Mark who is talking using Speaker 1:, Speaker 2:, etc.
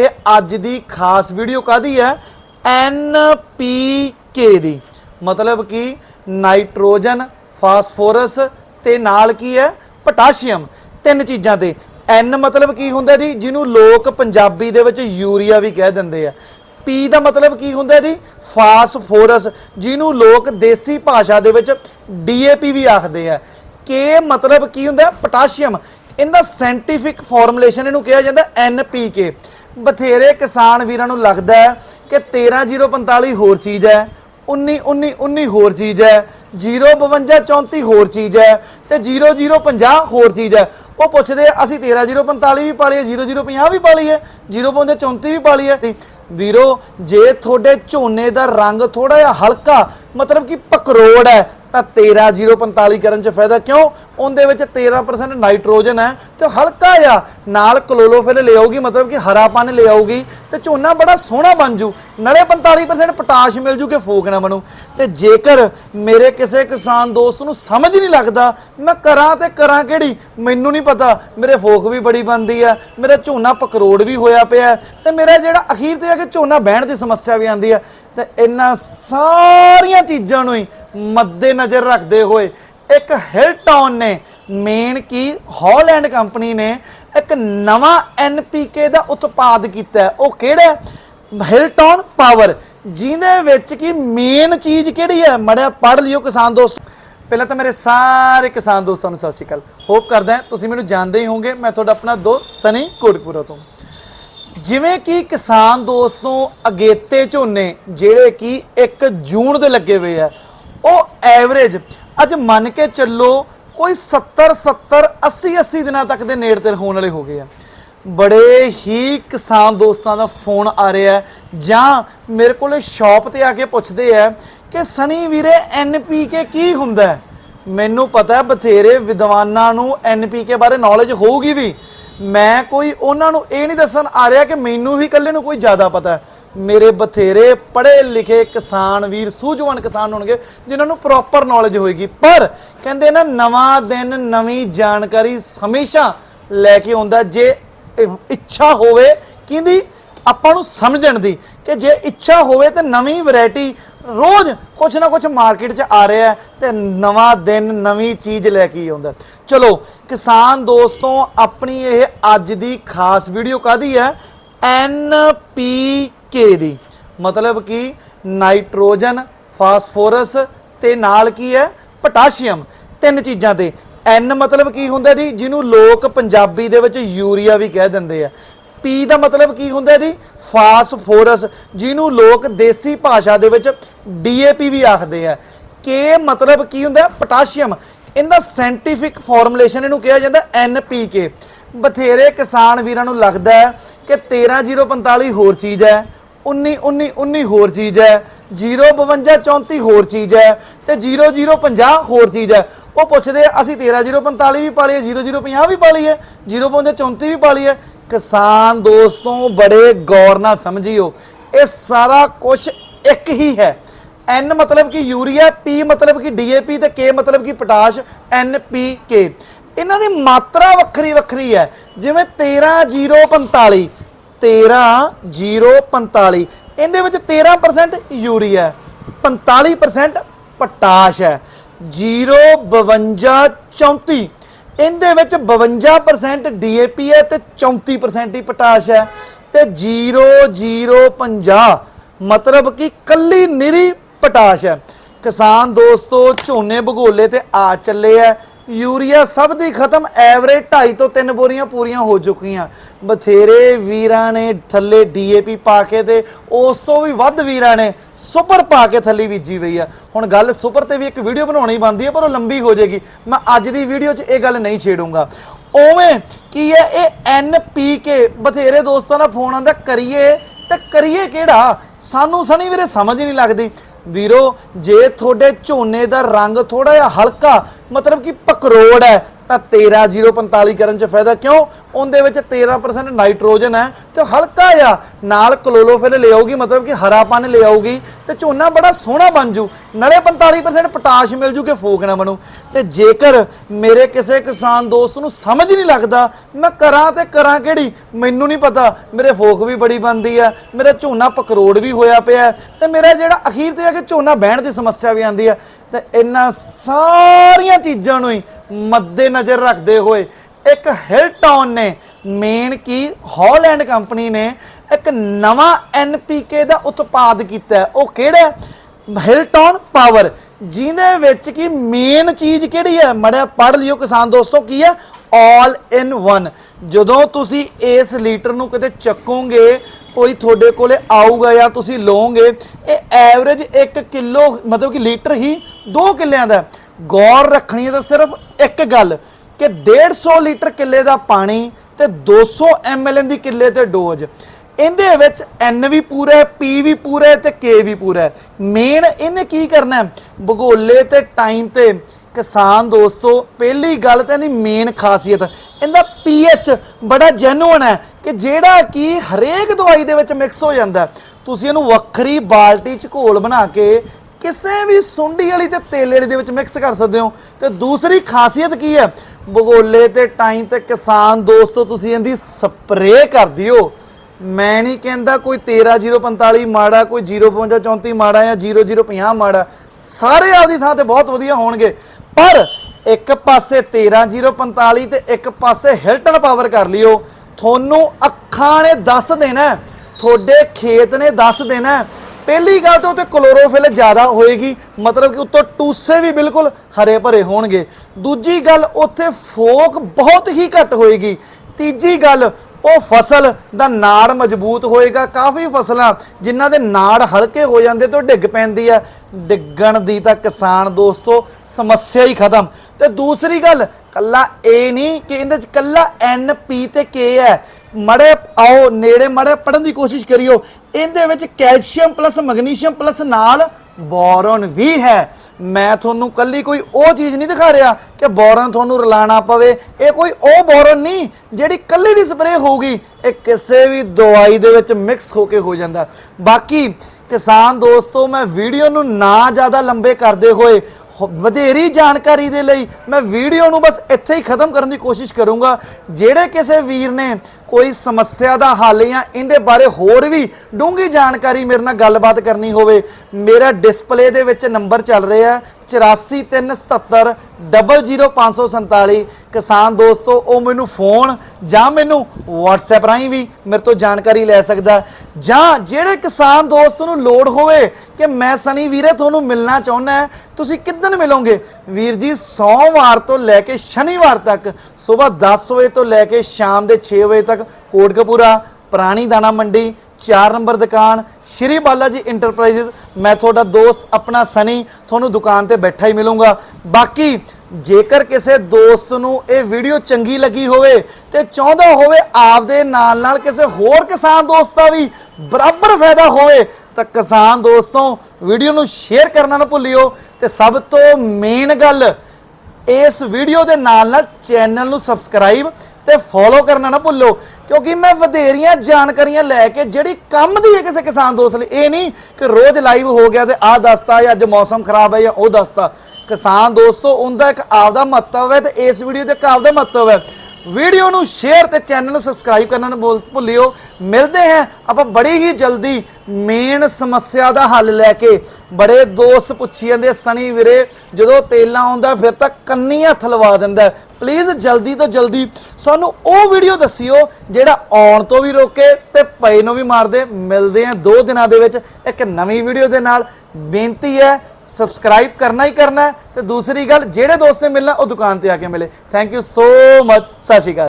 Speaker 1: ਇਹ ਅੱਜ ਦੀ ਖਾਸ ਵੀਡੀਓ ਕਾਦੀ ਹੈ? ਐੱਨ ਪੀ ਕੇ ਦੀ। ਮਤਲਬ ਕਿ ਨਾਈਟ੍ਰੋਜਨ, ਫਾਸਫੋਰਸ ਤੇ ਨਾਲ ਕੀ ਹੈ? ਪੋਟਾਸ਼ੀਅਮ। ਤਿੰਨ ਚੀਜ਼ਾਂ ਤੇ। ਐਨ ਮਤਲਬ ਕੀ ਹੁੰਦਾ ਜੀ? ਜਿਹਨੂੰ ਲੋਕ ਪੰਜਾਬੀ ਦੇ ਵਿੱਚ ਯੂਰੀਆ ਵੀ ਕਹਿ ਦਿੰਦੇ ਆ। ਪੀ ਦਾ ਮਤਲਬ ਕੀ ਹੁੰਦਾ ਜੀ? ਫਾਸਫੋਰਸ, ਜਿਹਨੂੰ ਲੋਕ ਦੇਸੀ ਭਾਸ਼ਾ ਦੇ ਵਿੱਚ DAP ਵੀ ਆਖਦੇ ਆ। ਕੇ ਮਤਲਬ ਕੀ ਹੁੰਦਾ? ਪੋਟਾਸ਼ੀਅਮ। ਇਹਦਾ ਸਾਇੰਟੀਫਿਕ ਫਾਰਮੂਲੇਸ਼ਨ ਇਹਨੂੰ ਕਿਹਾ ਜਾਂਦਾ NPK ਬਥੇਰੇ ਕਿਸਾਨ ਵੀਰਾਂ ਨੂੰ ਲੱਗਦਾ ਹੈ ਕਿ 13045 ਹੋਰ ਚੀਜ਼ ਹੈ 19 19 19 ਹੋਰ ਚੀਜ਼ ਹੈ 052 34 ਹੋਰ ਚੀਜ਼ ਹੈ ਤੇ 0050 ਹੋਰ ਚੀਜ਼ ਹੈ। ਉਹ ਪੁੱਛਦੇ ਆ, ਅਸੀਂ 13045 ਵੀ ਪਾਲੀ ਹੈ 0050 ਵੀ ਪਾਲੀ ਹੈ 052 34 ਵੀ ਪਾਲੀ ਹੈ। ਵੀਰੋ ਜੇ ਤੁਹਾਡੇ ਝੋਨੇ ਦਾ ਰੰਗ ਥੋੜਾ ਜਿਹਾ ਹਲਕਾ ਮਤਲਬ ਕਿ ਪਕਰੋੜ ਹੈ ਤਾਂ 13045 ਕਰਨ ਚ ਫਾਇਦਾ ਕਿਉਂ? ਉਹਦੇ ਵਿੱਚ 13% ਨਾਈਟ੍ਰੋਜਨ ਹੈ ਤੇ ਉਹ ਹਲਕਾ ਜਿਹਾ ਨਾਲ ਕਲੋਲੋਫਿਲ ਲੈ ਆਊਗੀ, ਮਤਲਬ ਕਿ ਹਰਾਪਨ ਲੈ ਆਊਗੀ ਤੇ ਝੋਨਾ ਬੜਾ ਸੋਹਣਾ ਬਣ ਜੂ। ਨਾਲੇ 45% ਪੋਟਾਸ਼ ਮਿਲ ਜੂ ਕਿ ਫੋਕ ਨਾ ਬਣੂ। ਤੇ ਜੇਕਰ ਮੇਰੇ ਕਿਸੇ ਕਿਸਾਨ ਦੋਸਤ ਨੂੰ ਸਮਝ ਨਹੀਂ ਲੱਗਦਾ ਮੈਂ ਕਰਾਂ ਤੇ ਕਰਾਂ ਕਿਹੜੀ? ਮੈਨੂੰ ਨਹੀਂ ਪਤਾ। ਮੇਰੇ ਫੋਕ ਵੀ ਬੜੀ ਬਣਦੀ ਆ ਮੇਰਾ ਝੋਨਾ ਪਕਰੋੜ ਵੀ ਹੋਇਆ ਪਿਆ ਹੈ, ਤੇ ਮੇਰਾ ਜਿਹੜਾ ਅਖੀਰ ਤੇ ਆ ਕਿ ਝੋਨਾ ਬਹਿਣ ਦੀ ਸਮੱਸਿਆ ਵੀ ਆਂਦੀ ਹੈ। ਤੇ ਇਹਨਾਂ ਸਾਰੀਆਂ ਚੀਜ਼ਾਂ ਨੂੰ ਹੀ ਮੱਦੇ ਨਜ਼ਰ ਰੱਖਦੇ ਹੋਏ ਇੱਕ ਹਿਲਟੌਨ ਨੇ ਮੇਨ ਕੀ ਹਾਲੈਂਡ ਕੰਪਨੀ ਨੇ ਇੱਕ ਨਵਾਂ ਐਨਪੀਕੇ ਦਾ ਉਤਪਾਦ ਕੀਤਾ ਉਹ ਕਿਹੜਾ ਹਿਲਟੌਨ ਪਾਵਰ ਜਿਹਦੇ ਵਿੱਚ ਕਿ ਮੇਨ ਚੀਜ਼ ਕਿਹੜੀ ਹੈ? ਮੜਿਆ ਪੜ ਲਿਓ ਕਿਸਾਨ ਦੋਸਤ। ਪਹਿਲਾਂ ਤਾਂ ਮੇਰੇ ਸਾਰੇ ਕਿਸਾਨ ਦੋਸਤਾਂ ਨੂੰ ਸਤਿ ਸ਼੍ਰੀ ਅਕਾਲ। ਹੋਪ ਕਰਦਾ ਤੁਸੀਂ ਮੈਨੂੰ ਜਾਣਦੇ ਹੀ ਹੋਵੋਗੇ, ਮੈਂ ਤੁਹਾਡਾ ਆਪਣਾ ਦੋਸਤ ਸਨੀ ਕੋਟਪੁਰਾ ਤੋਂ। ਜਿਵੇਂ ਕਿ ਕਿਸਾਨ ਦੋਸਤੋਂ ਅਗੇਤੇ ਝੋਨੇ, ਜਿਹੜੇ ਕਿ 1 ਜੂਨ ਦੇ ਲੱਗੇ ਹੋਏ ਆ, ਉਹ ਐਵਰੇਜ ਅੱਜ ਮੰਨ ਕੇ ਚੱਲੋ ਕੋਈ 70 70 80 80 ਦਿਨਾਂ ਤੱਕ ਦੇ ਨੇੜੇ ਤੇ ਹੋਣ ਵਾਲੇ ਹੋ ਗਏ ਆ। ਬੜੇ ਹੀ ਕਿਸਾਨ ਦੋਸਤਾਂ ਦਾ ਫੋਨ ਆ ਰਿਹਾ ਜਾਂ ਮੇਰੇ ਕੋਲੇ ਸ਼ਾਪ ਤੇ ਆ ਕੇ ਪੁੱਛਦੇ ਆ ਕਿ ਸਨੀ ਵੀਰੇ ਐਨਪੀਕੇ ਕੀ ਹੁੰਦਾ ਮੈਨੂੰ ਪਤਾ ਹੈ ਬਥੇਰੇ ਵਿਦਵਾਨਾਂ ਨੂੰ ਐਨਪੀਕੇ ਬਾਰੇ ਨੌਲੇਜ ਹੋਊਗੀ ਵੀ। ਮੈਂ ਕੋਈ ਉਹਨਾਂ ਨੂੰ ਇਹ ਨਹੀਂ ਦੱਸਣ ਆ ਰਿਹਾ ਕਿ ਮੈਨੂੰ ਵੀ ਇਕੱਲੇ ਨੂੰ ਕੋਈ ਜ਼ਿਆਦਾ ਪਤਾ ਹੈ। ਮੇਰੇ ਬਥੇਰੇ ਪੜ੍ਹੇ ਲਿਖੇ ਕਿਸਾਨ ਵੀਰ, ਸੂਝਵਾਨ ਕਿਸਾਨ ਹੋਣਗੇ, ਜਿਨ੍ਹਾਂ ਨੂੰ ਪ੍ਰੋਪਰ ਨੌਲੇਜ ਹੋਏਗੀ। ਪਰ ਕਹਿੰਦੇ ਨਾ ਨਵਾਂ ਦਿਨ, ਨਵੀਂ ਜਾਣਕਾਰੀ ਹਮੇਸ਼ਾ ਲੈ ਕੇ ਆਉਂਦਾ ਜੇ ਇੱਛਾ ਹੋਵੇ ਕਿਹਦੀ? ਆਪਾਂ ਨੂੰ ਸਮਝਣ ਦੀ ਕਿ ਜੇ ਇੱਛਾ ਹੋਵੇ ਤੇ ਨਵੀਂ ਵੈਰਾਈਟੀ ਰੋਜ਼ ਕੁਛ ਨਾ ਕੁਛ ਮਾਰਕੀਟ 'ਚ ਆ ਰਿਹਾ ਤੇ ਨਵਾਂ ਦਿਨ, ਨਵੀਂ ਚੀਜ਼ ਲੈ ਕੇ ਆਉਂਦਾ। ਚਲੋ, ਕਿਸਾਨ ਦੋਸਤੋ, ਆਪਣੀ ਇਹ ਅੱਜ ਦੀ ਖਾਸ ਵੀਡੀਓ ਕਾਦੀ ਹੈ? ਐੱਨ ਪੀ ਕੇ ਦੀ। ਮਤਲਬ ਕਿ ਨਾਈਟ੍ਰੋਜਨ, ਫਾਸਫੋਰਸ ਤੇ ਨਾਲ ਕੀ ਹੈ? ਪੋਟਾਸ਼ੀਅਮ। ਤਿੰਨ ਚੀਜ਼ਾਂ ਤੇ। N ਮਤਲਬ ਕੀ ਹੁੰਦਾ ਜੀ? ਜਿਹਨੂੰ ਲੋਕ ਪੰਜਾਬੀ ਦੇ ਵਿੱਚ ਯੂਰੀਆ ਵੀ ਕਹਿ ਦਿੰਦੇ ਆ। ਪੀ ਦਾ ਮਤਲਬ ਕੀ ਹੁੰਦਾ ਜੀ? ਫਾਸਫੋਰਸ, ਜਿਹਨੂੰ ਲੋਕ ਦੇਸੀ ਭਾਸ਼ਾ ਦੇ ਵਿੱਚ DAP ਵੀ ਆਖਦੇ ਆ। ਕੇ ਮਤਲਬ ਕੀ ਹੁੰਦਾ? ਪੋਟਾਸ਼ੀਅਮ। ਇਹਦਾ ਸਾਇੰਟੀਫਿਕ ਫਾਰਮੂਲੇਸ਼ਨ ਇਹਨੂੰ ਕਿਹਾ ਜਾਂਦਾ NPK ਬਥੇਰੇ ਕਿਸਾਨ ਵੀਰਾਂ ਨੂੰ ਲੱਗਦਾ ਹੈ ਕਿ 13045 ਹੋਰ ਚੀਜ਼ ਹੈ 19 19 19 ਹੋਰ ਚੀਜ਼ ਹੈ। 052 34 ਹੋਰ ਚੀਜ਼ ਹੈ ਤੇ 0050 ਹੋਰ ਚੀਜ਼ ਹੈ। ਉਹ ਪੁੱਛਦੇ ਆ, ਅਸੀਂ 13045 ਵੀ ਪਾਲੀ ਹੈ 0050 ਵੀ ਪਾਲੀ ਹੈ 052 34 ਵੀ ਪਾਲੀ ਹੈ। ਕਿਸਾਨ ਦੋਸਤੋਂ ਬੜੇ ਗੌਰ ਨਾਲ ਸਮਝਿਓ ਇਹ ਸਾਰਾ ਕੁਝ ਇੱਕ ਹੀ ਹੈ। N ਮਤਲਬ ਕਿ ਯੂਰੀਆ P ਮਤਲਬ ਕਿ DAP ਤੇ K ਮਤਲਬ ਕਿ ਪੋਟਾਸ਼ NPK ਇਹਨਾਂ ਦੀ ਮਾਤਰਾ ਵੱਖਰੀ ਵੱਖਰੀ ਹੈ। ਜਿਵੇਂ 13045 13045 ਇਹਦੇ ਵਿੱਚ 13% ਯੂਰੀਆ ਹੈ, 45% ਪੋਟਾਸ਼ ਹੈ 05234 ਇਹਦੇ ਵਿੱਚ 52% DAP ਹੈ ਤੇ 34% ਹੀ ਪੋਟਾਸ਼ ਹੈ ਤੇ 0050 ਮਤਲਬ ਕਿ ਕੱਲੀ ਨਿਰੀ ਪੋਟਾਸ਼ ਹੈ। ਕਿਸਾਨ ਦੋਸਤੋ ਝੋਨੇ ਭਗੋਲੇ ਤੇ ਆ ਚੱਲੇ ਆ ਯੂਰੀਆ ਸਭ ਦੀ ਖਤਮ ਐਵਰੇਜ 2.5 ਤੋਂ 3 ਬੋਰੀਆਂ ਪੂਰੀਆਂ ਹੋ ਚੁੱਕੀਆਂ। ਬਥੇਰੇ ਵੀਰਾਂ ਨੇ ਥੱਲੇ ਡੀਏਪੀ ਪਾ ਕੇ ਤੇ ਉਸ ਤੋਂ ਵੀ ਵੱਧ ਵੀਰਾਂ ਨੇ ਸੁਪਰ ਪਾ ਕੇ ਥੱਲੀ ਬੀਜੀ ਹੋਈ ਆ। ਹੁਣ ਗੱਲ ਸੁਪਰ ਤੇ ਵੀ ਇੱਕ ਵੀਡੀਓ ਬਣਾਉਣੀ ਬੰਦੀ ਹੈ ਪਰ ਉਹ ਲੰਬੀ ਹੋ ਜਾਏਗੀ। ਮੈਂ ਅੱਜ ਦੀ ਵੀਡੀਓ 'ਚ ਇਹ ਗੱਲ ਨਹੀਂ ਛੇੜੂੰਗਾ। ਉਵੇਂ ਕੀ ਹੈ, ਇਹ ਐਨਪੀਕੇ ਬਥੇਰੇ ਦੋਸਤਾਂ ਦਾ ਫੋਨ ਆਂਦਾ ਕਰੀਏ ਤੇ ਕਰੀਏ ਕਿਹੜਾ? ਸਾਨੂੰ ਸਣੀ ਵੀਰੇ ਸਮਝ ਨਹੀਂ ਲੱਗਦੀ। ਵੀਰੋ ਜੇ ਤੁਹਾਡੇ ਝੋਨੇ ਦਾ ਰੰਗ ਥੋੜਾ ਜਿਹਾ ਹਲਕਾ ਮਤਲਬ ਕਿ ਪਕਰੋੜ ਹੈ ਤਾਂ 13045 ਕਰਨ ਚ ਫਾਇਦਾ ਕਿਉਂ? ਉਹਦੇ ਵਿੱਚ 13% ਨਾਈਟ੍ਰੋਜਨ ਹੈ ਤੇ ਉਹ ਹਲਕਾ ਜਿਹਾ ਨਾਲ ਕਲੋਲੋਫਿਲ ਲੈ ਆਊਗੀ ਮਤਲਬ ਕਿ ਹਰਾਪਨ ਲੈ ਆਊਗੀ ਤੇ ਝੋਨਾ ਬੜਾ ਸੋਹਣਾ ਬਣ ਜੂ। ਨਾਲੇ 45% ਪੋਟਾਸ਼ ਮਿਲ ਜੂ ਕਿ ਫੂਕ ਨਾ ਬਣੂ। ਤੇ ਜੇਕਰ ਮੇਰੇ ਕਿਸੇ ਕਿਸਾਨ ਦੋਸਤ ਨੂੰ ਸਮਝ ਨਹੀਂ ਲੱਗਦਾ ਮੈਂ ਕਰਾਂ ਤੇ ਕਰਾਂ ਕਿਹੜੀ? ਮੈਨੂੰ ਨਹੀਂ ਪਤਾ। ਮੇਰੇ ਫੋਕ ਵੀ ਬੜੀ ਬਣਦੀ ਆ ਮੇਰਾ ਝੋਨਾ ਪਕਰੋੜ ਵੀ ਹੋਇਆ ਪਿਆ ਹੈ, ਤੇ ਮੇਰਾ ਜਿਹੜਾ ਅਖੀਰ ਤੇ ਆ ਕਿ ਝੋਨਾ ਬਹਿਣ ਦੀ ਸਮੱਸਿਆ ਵੀ ਆਉਂਦੀ ਆ ਤੇ ਇਹਨਾਂ ਸਾਰੀਆਂ ਚੀਜ਼ਾਂ ਨੂੰ ਹੀ ਮੱਦੇ ਨਜ਼ਰ ਰੱਖਦੇ ਹੋਏ ਇੱਕ ਹਿਲਟੌਨ ਨੇ ਮੇਨ ਕੀ, ਹਾਲੈਂਡ ਕੰਪਨੀ ਨੇ ਇੱਕ ਨਵਾਂ ਐਨਪੀਕੇ ਦਾ ਉਤਪਾਦ ਕੀਤਾ ਉਹ ਕਿਹੜਾ ਹਿਲਟੌਨ ਪਾਵਰ, ਜਿਹਦੇ ਵਿੱਚ ਕੀ ਮੇਨ ਚੀਜ਼ ਕਿਹੜੀ ਹੈ? ਮੜਿਆ ਪੜ ਲਿਓ ਕਿਸਾਨ ਦੋਸਤੋ, ਕੀ ਹੈ? ਆਲ ਇਨ ਵਨ ਜਦੋਂ ਤੁਸੀਂ ਇਸ ਲੀਟਰ ਨੂੰ ਕਿਤੇ ਚੱਕੋਗੇ, ਕੋਈ ਤੁਹਾਡੇ ਕੋਲੇ ਆਊਗਾ ਜਾਂ ਤੁਸੀਂ ਲਓਗੇ, ਇਹ ਐਵਰੇਜ 1 ਕਿਲੋ, ਮਤਲਬ ਕਿ ਲੀਟਰ ਹੀ 2 ਕਿੱਲਿਆਂ ਦਾ ਗੌਰ ਰੱਖਣੀ ਹੈ ਤਾਂ ਸਿਰਫ ਇੱਕ ਗੱਲ ਕਿ 150 ਲੀਟਰ ਕਿੱਲੇ ਦਾ ਪਾਣੀ ਤੇ 200 ml ਦੀ ਕਿੱਲੇ ਤੇ ਡੋਜ਼। ਇਹਦੇ ਵਿੱਚ N ਵੀ ਪੂਰਾ ਹੈ P ਵੀ ਪੂਰਾ ਹੈ ਤੇ K ਵੀ ਪੂਰਾ ਹੈ। ਮੇਨ ਇਹਨੇ ਕੀ ਕਰਨਾ ਹੈ? ਭੂਗੋਲੇ ਤੇ ਟਾਈਮ ਤੇ ਕਿਸਾਨ ਦੋਸਤੋ, ਪਹਿਲੀ ਗੱਲ ਤਾਂ ਇਹਦੀ ਮੇਨ ਖਾਸੀਅਤ, ਇਹਦਾ pH ਬੜਾ ਜੈਨੂਇਨ ਹੈ ਕਿ ਜਿਹੜਾ ਕਿ ਹਰੇਕ ਦਵਾਈ ਦੇ ਵਿੱਚ ਮਿਕਸ ਹੋ ਜਾਂਦਾ ਤੁਸੀਂ ਇਹਨੂੰ ਵੱਖਰੀ ਬਾਲਟੀ ਚ ਘੋਲ ਬਣਾ ਕੇ ਕਿਸੇ ਵੀ ਸੁੰਡੀ ਵਾਲੀ ਤੇ ਤੇਲੇ ਵਾਲੀ ਦੇ ਵਿੱਚ ਮਿਕਸ ਕਰ ਸਕਦੇ ਹੋ। ਤੇ ਦੂਸਰੀ ਖਾਸੀਅਤ ਕੀ ਹੈ? ਬਗੋਲੇ ਤੇ ਟਾਈਮ ਤੇ ਕਿਸਾਨ ਦੋਸਤੋ ਤੁਸੀਂ ਇਹਦੀ ਸਪਰੇਅ ਕਰ ਦਿਓ। ਮੈਂ ਨਹੀਂ ਕਹਿੰਦਾ ਕੋਈ 13045 ਮਾੜਾ ਕੋਈ 05534 ਮਾੜਾ ਜਾਂ 0050 ਮਾੜਾ। ਸਾਰੇ ਆਪਦੀ ਥਾਂ ਤੇ ਬਹੁਤ ਵਧੀਆ ਹੋਣਗੇ। ਪਰ ਇੱਕ ਪਾਸੇ 13045 ਤੇ ਇੱਕ ਪਾਸੇ ਹਿਲਟਨ ਪਾਵਰ ਕਰ ਲਿਓ। ਤੁਹਾਨੂੰ ਅੱਖਾਂ ਨੇ ਦੱਸ ਦੇਣਾ ਹੈ, ਤੁਹਾਡੇ ਖੇਤ ਨੇ ਦੱਸ ਦੇਣਾ ਹੈ। ਪਹਿਲੀ ਗੱਲ ਤਾਂ ਉੱਤੇ ਕਲੋਰੋਫਿਲ ਜ਼ਿਆਦਾ ਹੋਏਗੀ, ਮਤਲਬ ਕਿ ਉੱਤੋਂ ਟੂਸੇ ਵੀ ਬਿਲਕੁਲ ਹਰੇ ਭਰੇ ਹੋਣਗੇ। ਦੂਜੀ ਗੱਲ, ਉੱਥੇ ਫੋਕ ਬਹੁਤ ਹੀ ਘੱਟ ਹੋਏਗੀ। ਤੀਜੀ ਗੱਲ, ਉਹ ਫਸਲ ਦਾ ਨਾੜ ਮਜ਼ਬੂਤ ਹੋਏਗਾ। ਕਾਫੀ ਫਸਲਾਂ ਜਿਨ੍ਹਾਂ ਦੇ ਨਾੜ ਹਲਕੇ ਹੋ ਜਾਂਦੇ ਤੋਂ ਡਿੱਗ ਪੈਂਦੀ ਆ। ਡਿੱਗਣ ਦੀ ਤਾਂ ਕਿਸਾਨ ਦੋਸਤੋ, ਸਮੱਸਿਆ ਹੀ ਖਤਮ। ਤੇ ਦੂਸਰੀ ਗੱਲ, ਕੱਲਾ ਇਹ ਨਹੀਂ, ਕਿ ਇਹਦੇ ਚ ਕੱਲਾ ਐਨ ਪੀ ਤੇ ਕੇ ਹੈ। ਮੜੇ ਆਓ, ਨੇੜੇ ਮੜੇ ਪੜਨ ਦੀ ਕੋਸ਼ਿਸ਼ ਕਰਿਓ। ਇਹਦੇ ਵਿੱਚ ਕੈਲਸ਼ੀਅਮ ਪਲੱਸ ਮੈਗਨੀਸ਼ੀਅਮ ਪਲੱਸ ਨਾਲ ਬੋਰਨ ਵੀ ਹੈ। ਮੈਂ ਤੁਹਾਨੂੰ ਕੱਲੀ ਕੋਈ ਉਹ ਚੀਜ਼ ਨਹੀਂ ਦਿਖਾ ਰਿਹਾ ਕਿ ਬੋਰਨ ਤੁਹਾਨੂੰ ਰਲਾਣਾ ਪਵੇ। ਇਹ ਕੋਈ ਉਹ ਬੋਰਨ ਨਹੀਂ ਜਿਹੜੀ ਕੱਲੀ ਦੀ ਸਪਰੇਅ ਹੋਊਗੀ, ਇਹ ਕਿਸੇ ਵੀ ਦਵਾਈ ਦੇ ਵਿੱਚ ਮਿਕਸ ਹੋ ਕੇ ਹੋ ਜਾਂਦਾ। ਬਾਕੀ ਕਿਸਾਨ ਦੋਸਤੋ, ਮੈਂ ਵੀਡੀਓ ਨੂੰ ਨਾ ਜ਼ਿਆਦਾ ਲੰਬੇ ਕਰਦੇ ਹੋਏ ਵਧੇਰੀ ਜਾਣਕਾਰੀ ਦੇ ਲਈ ਮੈਂ ਵੀਡੀਓ ਨੂੰ ਬਸ ਇੱਥੇ ਹੀ ਖਤਮ ਕਰਨ ਦੀ ਕੋਸ਼ਿਸ਼ ਕਰੂੰਗਾ। ਜਿਹੜੇ ਕਿਸੇ ਵੀਰ ਨੇ ਕੋਈ ਸਮੱਸਿਆ ਦਾ ਹੱਲ ਜਾਂ ਇਹਦੇ ਬਾਰੇ ਹੋਰ ਵੀ ਡੂੰਘੀ ਜਾਣਕਾਰੀ ਮੇਰੇ ਨਾਲ ਗੱਲਬਾਤ ਕਰਨੀ ਹੋਵੇ, ਮੇਰਾ ਡਿਸਪਲੇ ਦੇ ਵਿੱਚ ਨੰਬਰ ਚੱਲ ਰਿਹਾ ਹੈ 84377 00547 ਕਿਸਾਨ ਦੋਸਤੋ, ਉਹ ਮੈਨੂੰ ਫੋਨ ਜਾਂ ਮੈਨੂੰ WhatsApp ਰਾਹੀਂ ਵੀ ਮੇਰੇ ਤੋਂ ਜਾਣਕਾਰੀ ਲੈ ਸਕਦਾ ਜਾਂ ਜਿਹੜੇ ਕਿਸਾਨ ਦੋਸਤ ਨੂੰ ਲੋੜ ਹੋਵੇ ਕਿ ਮੈਂ ਸਨੀ ਵੀਰੇ ਤੁਹਾਨੂੰ ਮਿਲਣਾ ਚਾਹੁੰਦਾ ਤੁਸੀਂ ਕਿੱਦਣ ਮਿਲੋਗੇ? ਵੀਰ ਜੀ, ਸੋਮਵਾਰ ਤੋਂ ਲੈ ਕੇ ਸ਼ਨੀਵਾਰ ਤੱਕ, ਸਵੇਰ 10 ਵਜੇ ਤੋਂ ਲੈ ਕੇ ਸ਼ਾਮ ਦੇ 6 ਵਜੇ ਤੱਕ ਕੋਟਕਪੂਰਾ, ਪੁਰਾਣੀ ਦਾਣਾ ਮੰਡੀ 4 ਨੰਬਰ ਦੁਕਾਨ, ਸ਼੍ਰੀ ਬਾਲਾ ਜੀ ਇੰਟਰਪ੍ਰਾਈਜ਼ਸ। ਮੈਂ ਤੁਹਾਡਾ ਦੋਸਤ, ਆਪਣਾ ਸਨੀ, ਤੁਹਾਨੂੰ ਦੁਕਾਨ ਤੇ ਬੈਠਾ ਹੀ ਮਿਲੂੰਗਾ। ਬਾਕੀ, ਜੇਕਰ ਕਿਸੇ ਦੋਸਤ ਨੂੰ ਇਹ ਵੀਡੀਓ ਚੰਗੀ ਲੱਗੀ ਹੋਵੇ ਤੇ ਚਾਹੁੰਦਾ ਹੋਵੇ ਆਪਦੇ ਨਾਲ ਨਾਲ ਕਿਸੇ ਹੋਰ ਕਿਸਾਨ ਦੋਸਤ ਦਾ ਵੀ ਬਰਾਬਰ ਫਾਇਦਾ ਹੋਵੇ, ਤਾਂ ਕਿਸਾਨ ਦੋਸਤੋ, ਵੀਡੀਓ ਨੂੰ ਸ਼ੇਅਰ ਕਰਨਾ ਨਾ ਭੁੱਲਿਓ। ਤੇ ਸਭ ਤੋਂ ਮੇਨ ਗੱਲ, ਇਸ ਵੀਡੀਓ ਦੇ ਨਾਲ ਨਾਲ ਚੈਨਲ ਨੂੰ ਸਬਸਕ੍ਰਾਈਬ ਤੇ ਫੋਲੋ ਕਰਨਾ ਨਾ ਭੁੱਲੋ। ਕਿਉਂਕਿ ਮੈਂ ਵਧੇਰੀਆਂ ਜਾਣਕਾਰੀਆਂ ਲੈ ਕੇ ਜਿਹੜੀ ਕੰਮ ਦੀ ਹੈ ਕਿਸੇ ਕਿਸਾਨ ਦੋਸਤ ਲਈ, ਇਹ ਨਹੀਂ ਕਿ ਰੋਜ਼ ਲਾਈਵ ਹੋ ਗਿਆ ਤੇ ਆਹ ਦੱਸਤਾ ਜਾਂ ਅੱਜ ਮੌਸਮ ਖਰਾਬ ਹੈ ਜਾਂ ਉਹ ਦੱਸਤਾ। ਕਿਸਾਨ ਦੋਸਤੋ, ਉਹਦਾ ਇੱਕ ਆਪਦਾ ਮਹੱਤਵ ਹੈ ਤੇ ਇਸ ਵੀਡੀਓ ਦੇ ਇੱਕ ਆਪਦਾ ਮਹੱਤਵ ਹੈ। ਵੀਡੀਓ ਨੂੰ ਸ਼ੇਅਰ ਤੇ ਚੈਨਲ ਨੂੰ ਸਬਸਕ੍ਰਾਈਬ ਕਰਨਾ ਨਾ ਬੋਲ ਭੁੱਲਿਓ। ਮਿਲਦੇ ਹਾਂ। ਆਪਾਂ ਬੜੀ ਹੀ ਜਲਦੀ ਮੇਨ ਸਮੱਸਿਆ ਦਾ ਹੱਲ ਲੈ ਕੇ ਬੜੇ ਦੋਸਤ ਪੁੱਛੀ ਜਾਂਦੇ ਸਨੀ ਵੀਰੇ, ਜਦੋਂ ਤੇਲਾ ਆਉਂਦਾ ਫਿਰ ਤਾਂ ਕੰਨੀ ਹੱਥ ਲਵਾ ਦਿੰਦਾ ਪਲੀਜ਼ ਜਲਦੀ ਤੋਂ ਜਲਦੀ ਸਾਨੂੰ ਉਹ ਵੀਡੀਓ ਦੱਸਿਓ ਜਿਹੜਾ ਆਉਣ ਤੋਂ ਵੀ ਰੋਕੇ ਤੇ ਪਏ ਨੂੰ ਵੀ ਮਾਰਦੇ ਮਿਲਦੇ ਹਾਂ ਦੋ ਦਿਨਾਂ ਦੇ ਵਿੱਚ ਇੱਕ ਨਵੀਂ ਵੀਡੀਓ ਦੇ ਨਾਲ। ਬੇਨਤੀ ਹੈ ਸਬਸਕ੍ਰਾਈਬ ਕਰਨਾ ਹੀ ਕਰਨਾ ਹੈ ਤੇ ਦੂਸਰੀ ਗੱਲ, ਜਿਹੜੇ ਦੋਸਤ ਨੇ ਮਿਲਣਾ, ਉਹ ਦੁਕਾਨ ਤੇ ਆ ਕੇ ਮਿਲੇ। ਥੈਂਕ ਯੂ ਸੋ ਮਚ ਸਤਿ ਸ਼੍ਰੀ ਅਕਾਲ।